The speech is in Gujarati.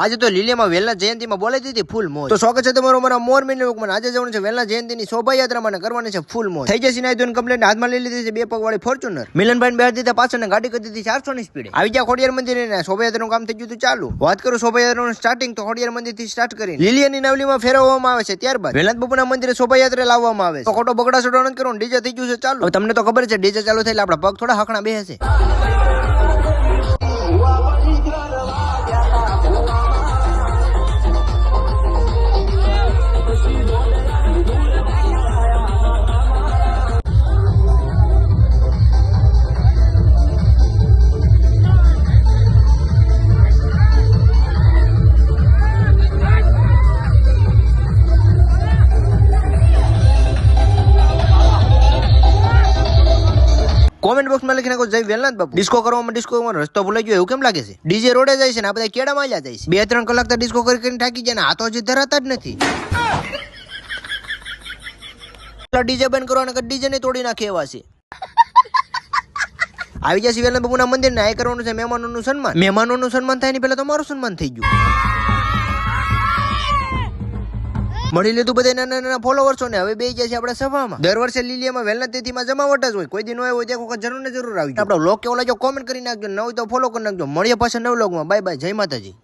આજે તો લીલીમાં વેલના જયંતિમાં બોલાવી દીધી ફૂલ મોજ. તો સ્વાગત છે તમારો મારા મોર મિની લોકમાં. આજે જવાનું છે વેલના જયંતિની શોભાયાત્રામાં કરવાની છે ફૂલ મોજ. થઈ જશે નાઈ કમ્પ્લેટ હાથમાં લઈ લીધી છે બે પગ વાળી ફોર્ચ્યુનર મિલનભાઈ બેહાર દીધા પાછળ ગાડી કરી દીધી ચારસો ની સ્પીડ આવી ગયા ખોડિયાર મંદિર શોભાયાત્રાનું કામ થઈ ગયું હતું ચાલુ. વાત કરું શોભાયાત્રાનું સ્ટાર્ટિંગ તો ખોડિયાર મંદિરથી સ્ટાર્ટ કરી લીલીયાની નવલીમાં ફેરવવામાં આવે છે ત્યારબાદ. વેલાંત બાપુના મંદિરે શોભાયાત્રા લાવવામાં આવે છે. તો ખોટો બગડા છોડો નથી કરવાનો. ડીજે થઈ ગયું છે ચાલુ. તમને તો ખબર છે, ડીજે ચાલુ થાય એટલે આપણા પગ થોડા હકણા બેસે કોમેન્ટ બોક્સમાં લખી નાખો જય બાપુ. ડિસ્કો કરવામાં ડિસ્કોમાં રસ્તો ભૂલાઈ ગયો, એવું કેમ લાગે છે? ડીજે રોડે જાય છે ને બધા કેડામાં આવ્યા જાય છે. બે ત્રણ કલાક તો ડિસ્કો કરી કરીને થાકી જાય ને તો હજી ધરાતા જ નથી. ડીજે બંધ કરવાના ડીજે ને તોડી નાખે એવા છે. આવી જશે વેલનાથ મંદિર ને આ કરવાનું છે મહેમાનોનું સન્માન. મહેમાનોનું સન્માન થાય ને પહેલાં તો મારું સન્માન થઈ ગયું. મળી લીધું બધા નાના નાના ફોલોવર્સો ને હવે બે ગયા છે આપણે સભામાં. દર વર્ષે લીલિયામાં વહેલા તિથિમાં જમાવટ જ હોય. કોઈ દિન હોય હોય ત્યાં વખત જરૂર ને જરૂર આવી આપણો લોક કેવો લાગ્યો? કોમેન્ટ કરી નાખજો. ન હોય તો ફોલો કરી નાખજો. મળીએ પાછા નવ લોગમાં બાય બાય જય માતાજી.